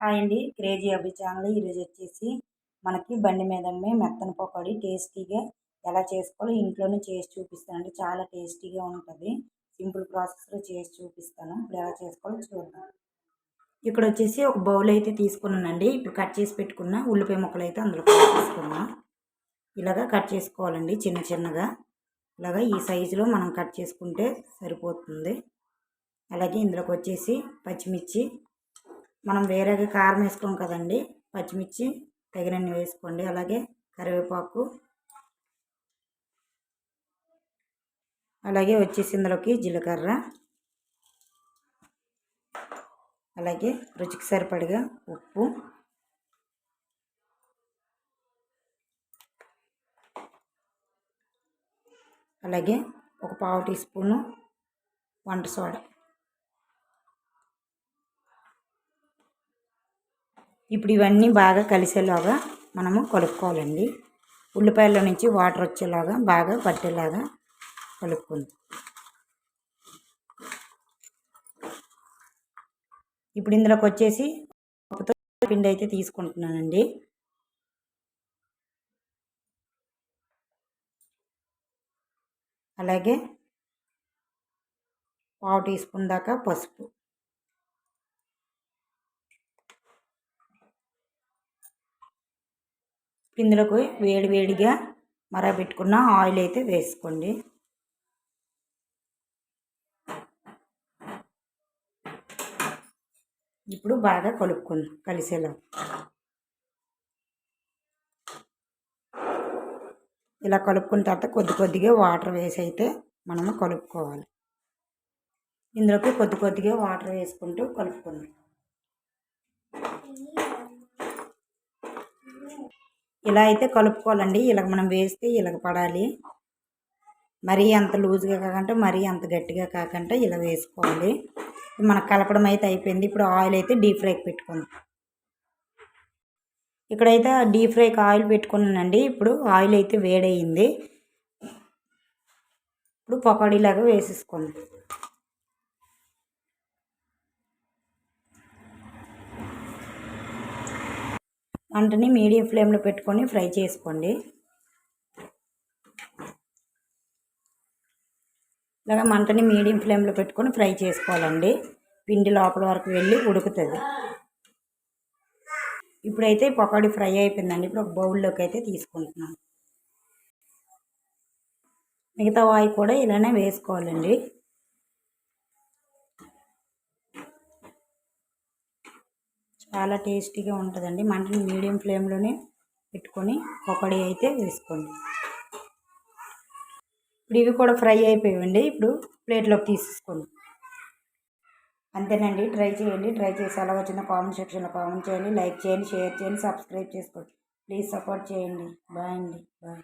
Hi అండి. Crazy అభి channel ఈరోజు వచ్చేసి మనకి బండి మీద మెత్తన పకోడి టేస్టీగా ఎలా చేసుకోవాలో ఇంట్లోనే చేసి చూపిస్తానండి. చాలా టేస్టీగా ఉంటుంది. సింపుల్ ప్రాసెస్లో చేసి చూపిస్తాను. ఇప్పుడు ఎలా చేసుకోవాలో చూద్దాం. ఇక్కడ వచ్చేసి ఒక బౌల్ అయితే తీసుకున్నానండి. ఇప్పుడు కట్ చేసి పెట్టుకున్న ఉల్లిపాయ ముక్కలు అయితే అందులో కట్ చేసుకున్నాం ఇలాగా కట్ చేసుకోవాలండి చిన్న చిన్నగా. ఇలాగా ఈ సైజులో మనం కట్ చేసుకుంటే సరిపోతుంది. అలాగే ఇందులోకి వచ్చేసి పచ్చిమిర్చి మనం వేరేగా కారం వేసుకోం కదండి. పచ్చిమిర్చి తగినన్ని వేసుకోండి. అలాగే కరివేపాకు. అలాగే వచ్చేసి ఇందులోకి జీలకర్ర. అలాగే రుచికి సరిపడిగా ఉప్పు. అలాగే ఒక పావు టీ స్పూను వంట సోడా. ఇప్పుడు ఇవన్నీ బాగా కలిసేలాగా మనము కలుపుకోవాలండి. ఉల్లిపాయల నుంచి వాటర్ వచ్చేలాగా బాగా పట్టేలాగా కలుపుకుంది. ఇప్పుడు ఇందులోకి వచ్చేసి పిండి అయితే తీసుకుంటున్నానండి. అలాగే పావు టీ స్పూన్ దాకా పసుపు. ఇందులోకి వేడి వేడిగా ఆయిల్ అయితే వేసుకోండి. ఇప్పుడు బాగా కలుపుకుందాం కలిసేలా. ఇలా కలుపుకున్న తర్వాత కొద్ది కొద్దిగా వాటర్ వేసి అయితే మనము కలుపుకోవాలి. ఇందులోకి కొద్ది కొద్దిగా వాటర్ వేసుకుంటూ కలుపుకుందాం. ఇలా అయితే కలుపుకోవాలండి. ఇలా మనం వేస్తే ఇలాగ పడాలి. మరీ అంత లూజ్గా కాకుండా మరీ అంత గట్టిగా కాకుండా ఇలా వేసుకోవాలి. మనకు కలపడం అయితే అయిపోయింది. ఇప్పుడు ఆయిల్ అయితే డీప్ ఫ్రైకి పెట్టుకుందాం. ఇక్కడైతే డీప్ ఫ్రైకి ఆయిల్ పెట్టుకున్నానండి. ఇప్పుడు ఆయిల్ అయితే వేడయింది. ఇప్పుడు పకోడీలాగా వేసేసుకోండి మంటని మీడియం ఫ్లేమ్లో పెట్టుకొని ఫ్రై చేసుకోండి. ఇలాగ మంటని మీడియం ఫ్లేమ్లో పెట్టుకొని ఫ్రై చేసుకోవాలండి. పిండి లోపల వరకు వెళ్ళి ఉడుకుతుంది. ఇప్పుడైతే పకోడీ ఫ్రై అయిపోయిందండి. ఇప్పుడు ఒక బౌల్లోకి అయితే తీసుకుంటున్నాను. మిగతా వాయి కూడా ఇలానే వేసుకోవాలండి. చాలా టేస్టీగా ఉంటుందండి. మంటని మీడియం ఫ్లేమ్లోనే పెట్టుకొని పకోడీ అయితే వేసుకోండి. ఇప్పుడు ఇవి కూడా ఫ్రై అయిపోయాయండి ఇప్పుడు ప్లేట్లోకి తీసుకోండి అంతేనండి. ట్రై చేయండి. ట్రై చేసి ఎలా వచ్చిందో కామెంట్ సెక్షన్లో కామెంట్ చేయండి. లైక్ చేయండి షేర్ చేయండి సబ్స్క్రైబ్ చేసుకోండి. ప్లీజ్ సపోర్ట్ చేయండి. బాయ్ అండి. బాయ్.